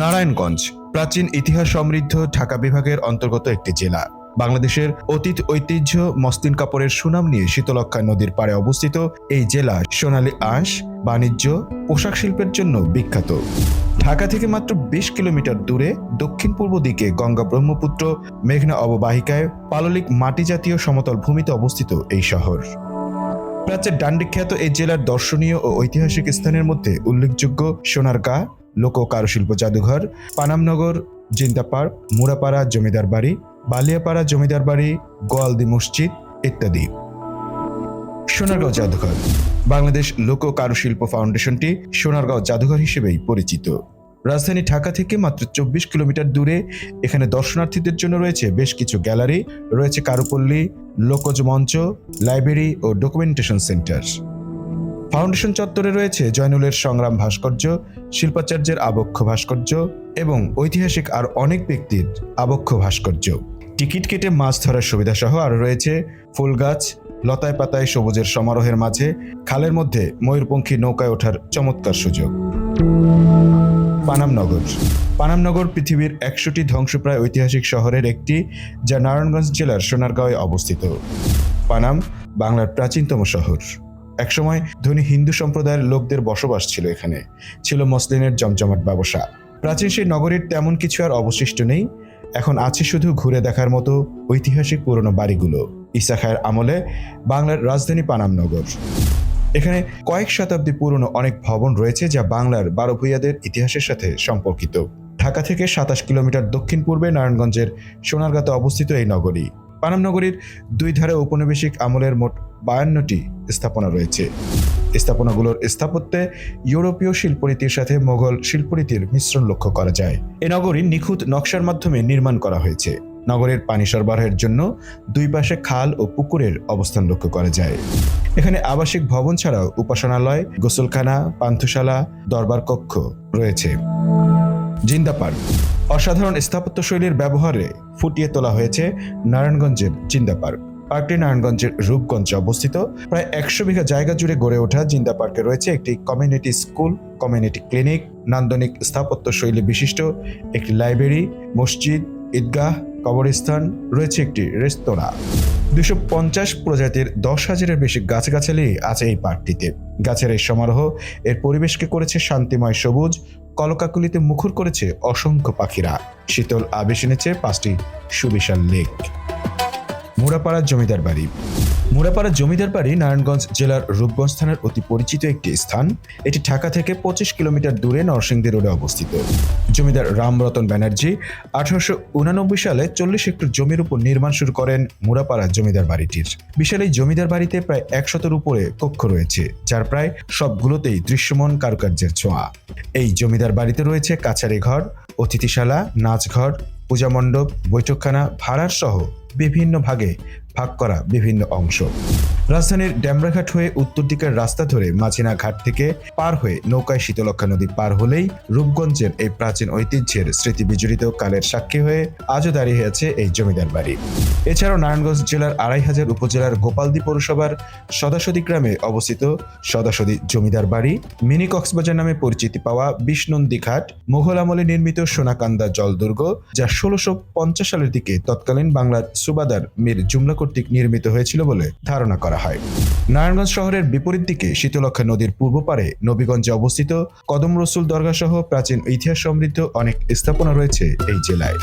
নারায়ণগঞ্জ, প্রাচীন ইতিহাস সমৃদ্ধ ঢাকা বিভাগের অন্তর্গত একটি জেলা। বাংলাদেশের অতীত ঐতিহ্য মসলিন কাপড়ের সুনাম নিয়ে শীতলক্ষা নদীর পাড়ে অবস্থিত এই জেলা সোনালী আঁশ, বাণিজ্য, পোশাক শিল্পের জন্য বিখ্যাত। ঢাকা থেকে মাত্র বিশ কিলোমিটার দূরে দক্ষিণ পূর্ব দিকে গঙ্গা ব্রহ্মপুত্র, মেঘনা অববাহিকায় পাললিক মাটি জাতীয় সমতল ভূমিতে অবস্থিত এই শহর। প্রাচ্যের ডান্ডি খ্যাত এই জেলার দর্শনীয় ও ঐতিহাসিক স্থানের মধ্যে উল্লেখযোগ্য সোনারগাঁ লোক কারুশিল্প জাদুঘর পানামনগর জিন্দা পার্ক, মুরাপাড়া জমিদার বাড়ি, বালিয়াপাড়া জমিদার বাড়ি, গোয়ালদি মসজিদ ইত্যাদি। সোনারগাঁও জাদুঘর, বাংলাদেশ লোক কারুশিল্প ফাউন্ডেশনটি সোনারগাঁও জাদুঘর হিসেবেই পরিচিত। রাজধানী ঢাকা থেকে মাত্র চব্বিশ কিলোমিটার দূরে এখানে দর্শনার্থীদের জন্য রয়েছে বেশ কিছু গ্যালারি, রয়েছে কারুপল্লী, লোকজ মঞ্চ, লাইব্রেরি ও ডকুমেন্টেশন সেন্টার। ফাউন্ডেশন চত্বরে রয়েছে জয়নুলের সংগ্রাম ভাস্কর্য, শিল্পাচার্যের আবক্ষ ভাস্কর্য এবং ঐতিহাসিক আর অনেক ব্যক্তির আবক্ষ ভাস্কর্য। টিকিট কেটে মাছ ধরার সুবিধা সহ আরও রয়েছে ফুল গাছ, লতায় পাতায় সবুজের সমারোহের মাঝে খালের মধ্যে ময়ূরপঙ্খী নৌকায় ওঠার চমৎকার সুযোগ। পানামনগর। পানামনগর পৃথিবীর একশোটি ধ্বংসপ্রায় ঐতিহাসিক শহরের একটি, যা নারায়ণগঞ্জ জেলার সোনারগাঁওয়ে অবস্থিত। পানাম, বাংলার প্রাচীনতম শহর। একসময় ধনী হিন্দু সম্প্রদায়ের লোকদের বসবাস ছিল এখানে। ছিল মসলিনের জমজমাট ব্যবসা। প্রাচীন সেই নগরীর তেমন কিছু আর অবশিষ্ট নেই। এখন আছে শুধু ঘুরে দেখার মতো ঐতিহাসিক পুরনো বাড়িগুলো। ইসা খায়ের আমলে বাংলার রাজধানী পানামনগর এখানে কয়েক শতাব্দী পুরনো অনেক ভবন রয়েছে যা বাংলার বারো ভূঁইয়াদের ইতিহাসের সাথে সম্পর্কিত। ঢাকা থেকে সাতাশ কিলোমিটার দক্ষিণ পূর্বে নারায়ণগঞ্জের সোনারগাঁতে অবস্থিত এই নগরী। পানাম নগরীর দুই ধারে ঔপনিবেশিক আমলের মোট বায়ান্নটি স্থাপনা রয়েছে। স্থাপনাগুলোর স্থাপত্যে ইউরোপীয় শিল্পরীতির সাথে মোগল শিল্পরীতির মিশ্রণ লক্ষ্য করা যায়। এ নগরী নিখুঁত নকশার মাধ্যমে নির্মাণ করা হয়েছে। নগরের পানি সরবরাহের জন্য দুই পাশে খাল ও পুকুরের অবস্থান লক্ষ্য করা যায়। এখানে আবাসিক ভবন ছাড়াও উপাসনালয়, গোসলখানা, পান্থশালা, দরবার কক্ষ রয়েছে। জিন্দা পার্ক অসাধারণ স্থাপত্য শৈলীর ব্যবহারে ফুটিয়ে তোলা হয়েছে নারায়ণগঞ্জের জিন্দা পার্ক। পার্কটি নারায়ণগঞ্জের রূপগঞ্জে অবস্থিত। প্রায় একশো বিঘা জায়গা জুড়ে গড়ে ওঠা জিন্দা পার্কে রয়েছে একটি কমিউনিটি স্কুল, কমিউনিটি ক্লিনিক, নান্দনিক স্থাপত্য শৈলী বিশিষ্ট, একটি লাইব্রেরি, মসজিদ, ঈদগাহ, কবরস্থান, রয়েছে একটি রেস্তোরাঁ। দুশো পঞ্চাশ প্রজাতির দশ হাজারের বেশি গাছগাছালি আছে এই পার্কটিতে। গাছের এই সমারোহ এর পরিবেশকে করেছে শান্তিময় সবুজ কলকাকুলিতে মুখর করেছে অসংখ্য পাখিরা। শীতল আবেশ এনেছে পাঁচটি সুবিশাল লেক। মোড়াপাড়ার জমিদার বাড়ি। মুরাপাড়া জমিদার বাড়ি নারায়ণগঞ্জ জেলার রূপগঞ্জ থানার অতি পরিচিত একটি স্থান। এটি ঢাকা থেকে পঁচিশ কিলোমিটার দূরে নরসিংদী রোডে অবস্থিত। জমিদার রামরতন ব্যানার্জি আঠারোশো উনানব্বই সালে চল্লিশ হেক্টর জমির উপর নির্মাণ শুরু করেন মুরাপাড়া জমিদার বাড়িটির। বিশাল এই জমিদার বাড়িতে প্রায় একশতের উপরে কক্ষ রয়েছে, যার প্রায় সবগুলোতেই দৃশ্যমান কারুকার্যের ছোঁয়া। এই জমিদার বাড়িতে রয়েছে কাছারি ঘর, অতিথিশালা, নাচঘর, পূজা মণ্ডপ, বৈঠকখানা, ভাড়ার সহ বিভিন্ন ভাগে ভাগ করা বিভিন্ন অংশ। রাজধানীর ড্যামরাঘাট হয়ে উত্তর দিকের রাস্তা ধরে মাঝিনা ঘাট থেকে পার হয়ে নৌকায় শীতলক্ষা নদী পার হলেই রূপগঞ্জের এই প্রাচীন ঐতিহ্যের স্মৃতি বিজড়িত কালের সাক্ষী হয়ে আজও দাঁড়িয়ে আছে এই জমিদার বাড়ি। এছাড়াও নারায়ণগঞ্জ জেলার আড়াই হাজার উপজেলার গোপালদি পৌরসভার সদাসদী গ্রামে অবস্থিত সদাসদী জমিদার বাড়ি মিনি কক্সবাজার নামে পরিচিতি পাওয়া বিষ্ণন্দী ঘাট মুঘল আমলে নির্মিত সোনাকান্দা জলদুর্গ যা ষোলোশো সালের দিকে তৎকালীন বাংলার সুবাদার মীর জুমলা কর্তৃক নির্মিত হয়েছিল বলে ধারণা করা হয়। নারায়ণগঞ্জ শহরের বিপরীত দিকে শীতলক্ষা নদীর পূর্ব পারে নবীগঞ্জে অবস্থিত কদম রসুল দরগা সহ প্রাচীন ইতিহাস সমৃদ্ধ অনেক স্থাপনা রয়েছে এই জেলায়।